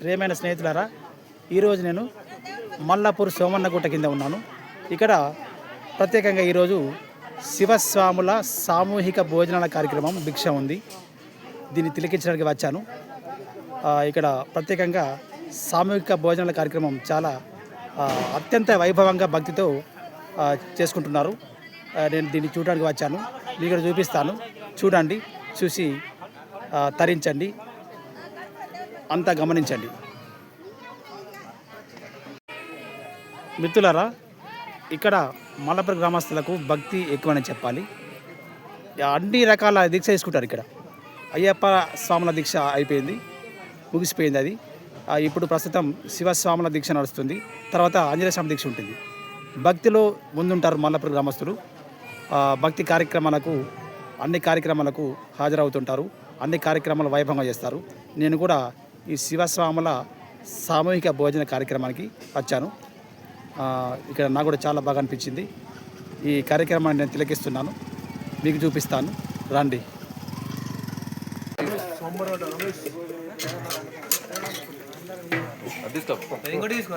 ప్రియమైన స్నేహితులారా ఈరోజు నేను మల్లాపూర్ సోమన్నగుట్ట కింద ఉన్నాను. ఇక్కడ ప్రత్యేకంగా ఈరోజు శివస్వాముల సామూహిక భోజనాల కార్యక్రమం భిక్ష ఉంది. దీన్ని తిలకించడానికి వచ్చాను. ఇక్కడ ప్రత్యేకంగా సామూహిక భోజనాల కార్యక్రమం చాలా అత్యంత వైభవంగా భక్తితో చేసుకుంటున్నారు. నేను దీన్ని చూడడానికి వచ్చాను. మీకు ఇక్కడ చూపిస్తాను. చూడండి చూసి తరించండి. అంతా గమనించండి. మిత్రులారా ఇక్కడ మలపూర్ గ్రామస్తులకు భక్తి ఎక్కువని చెప్పాలి. అన్ని రకాల దీక్ష తీసుకుంటారు ఇక్కడ. అయ్యప్ప స్వాముల దీక్ష అయిపోయింది ముగిసిపోయింది అది. ఇప్పుడు ప్రస్తుతం శివస్వాముల దీక్ష నడుస్తుంది తర్వాత ఆంజనేయ స్వామి దీక్ష ఉంటుంది. భక్తిలో ముందుంటారు మల్లపురం గ్రామస్తులు. భక్తి కార్యక్రమాలకు అన్ని కార్యక్రమాలకు హాజరవుతుంటారు అన్ని కార్యక్రమాలు వైభవంగా చేస్తారు. నేను కూడా ఈ శివస్వాముల సామూహిక భోజన కార్యక్రమానికి వచ్చాను. ఆ, ఇక్కడ నాకు కూడా చాలా బాగా అనిపించింది. ఈ కార్యక్రమాన్ని నేను తిలకిస్తున్నాను. మీకు చూపిస్తాను. రండి. ఇంకోటి తీసుకో.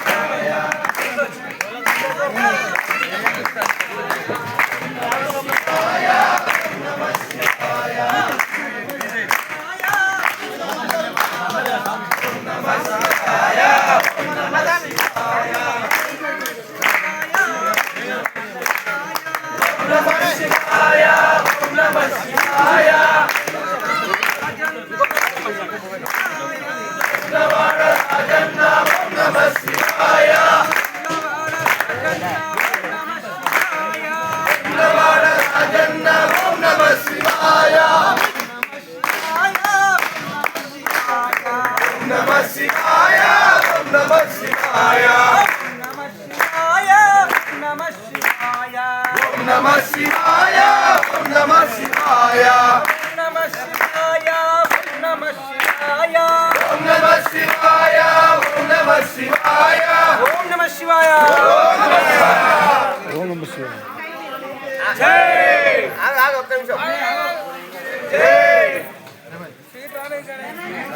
Yeah. రా సరిపోదు సరిపోదు ఒక ఇంకోటి ఎరబోసా చిక్కుడు తక్కువ తక్కువ ఉంది ఆ తర్వాత కాదు. తీసాం. నలుపు నలుపు ఆకు ఓం నమ శివాయ ఓం నమః శివాయ ఆగు ఆగు ఒక్క నిమిషం.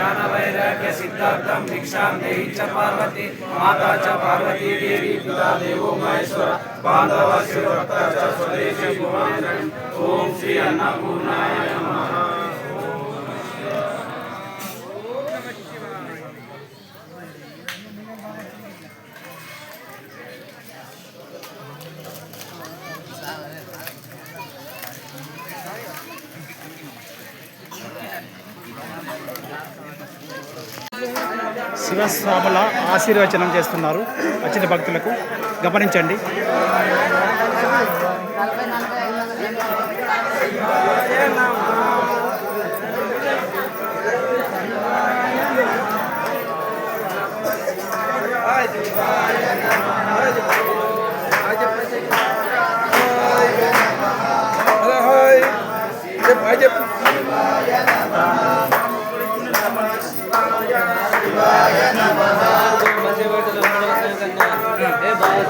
ज्ञानवैराग्य सिद्धार्थं दीक्षां देहि च पार्वती, माता च पार्वती देवी, पिता देवो महेश्वर, बान्धवस्य भक्ता च स्वदेशी भुवनेश्वरं ॐ श्री अन्नपूर्णाय శివస్వాముల ఆశీర్వచనం చేస్తున్నారు వచ్చిన భక్తులకు. గమనించండి. చెప్పు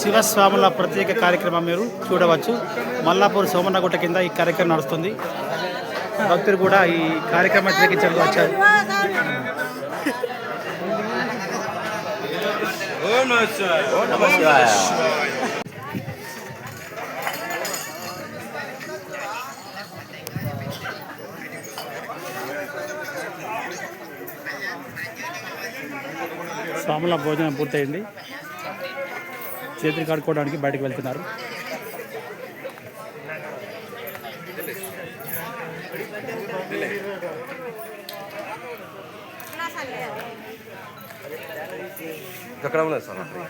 శివస్వాముల ప్రత్యేక కార్యక్రమం మీరు చూడవచ్చు. మల్లాపూర్ సోమన్నగుట్ట కింద ఈ కార్యక్రమం నడుస్తుంది. భక్తులు కూడా ఈ కార్యక్రమం తిరిగించడానికి వచ్చారు. స్వాముల భోజనం పూర్తయింది. చేతులు కడుక్కోవడానికి బయటకు వెళ్తున్నారు. ఎక్కడ ఉన్నది సార్? అక్కడ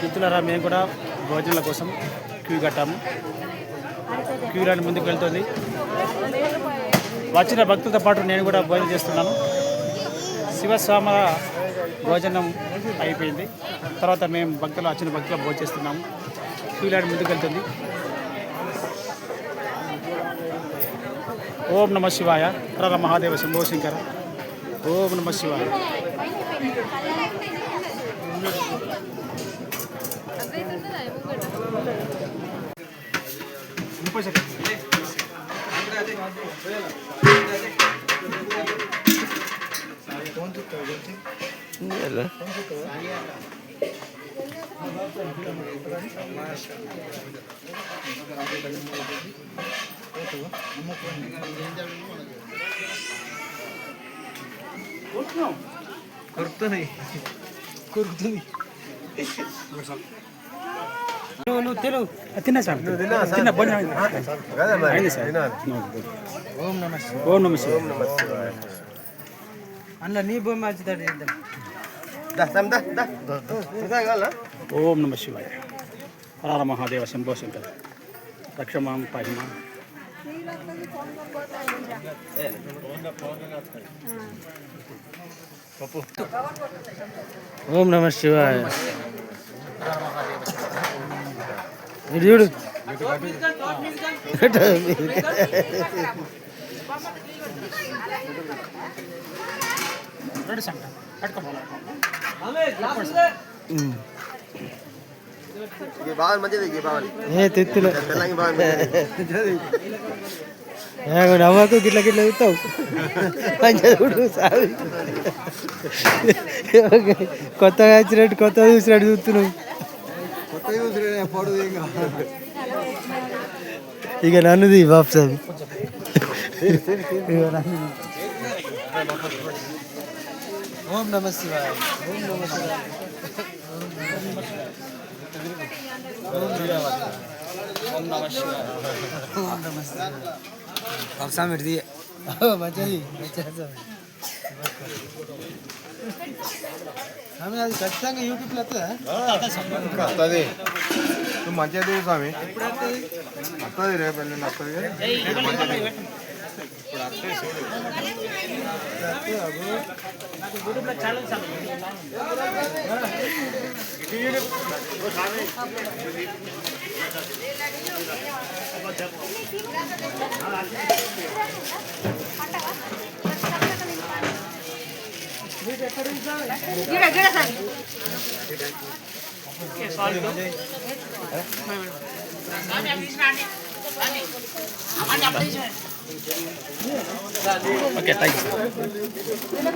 మిత్రులారా మేము కూడా భోజనాల కోసం క్యూ కట్టాము. క్యూ లైన్ ముందుకు వెళ్తుంది. వచ్చిన భక్తులతో పాటు నేను కూడా భోజనం చేస్తున్నాను. శివస్వాముల భోజనం అయిపోయింది. తర్వాత మేము భక్తులు వచ్చిన భక్తులు భోజనం చేస్తున్నాము. క్యూ లైన్ ముందుకు వెళ్తుంది. ఓం నమ శివాయ. హర మహాదేవ శంభో శంకర. ఓం నమ శివాయ. ముప్పై సెకండ్ నువ్వు నువ్వు తిను తిన్నా సార్. తిన్నా భోజనం అయింది. సార్. ఓం నమ ఓం నమ శివాయ. అందులో నీ భూమి మార్చుతాడు ఓం నమ శివాయ. హర మహాదేవ శంభో శంకర. రక్షమాం పాహిమా ఓం నమ శివాయ ఇటు చూడు రెడీ సంగ కట్టుకోవాలి బాగా మంచిది ఈ బావాలి ఏ తెత్తులు తెల్లంగి బాగా నవ్వకు గిట్ల గిట్ల చూస్తావు. మంచిగా చూడు సావి కొత్తగా వచ్చినట్టు కొత్తగా చూసినట్టు చూస్తున్నావు. యూస్ పొడు ఇంకా ఇక నన్నుది బాబు సాబ్ ఇక నన్ను ఓం నమ శివాయ ఓం నమ శివాయ బాబు సామి ఇటు తీయ మంచిది మంచిది స్వామి అది ఖచ్చితంగా యూట్యూబ్లో వస్తుందా వస్తుంది నువ్వు మంచిగా దిగు స్వామి వస్తుంది రేపు వెళ్ళి వస్తుంది గిడ గిడ సార్. Okay thank you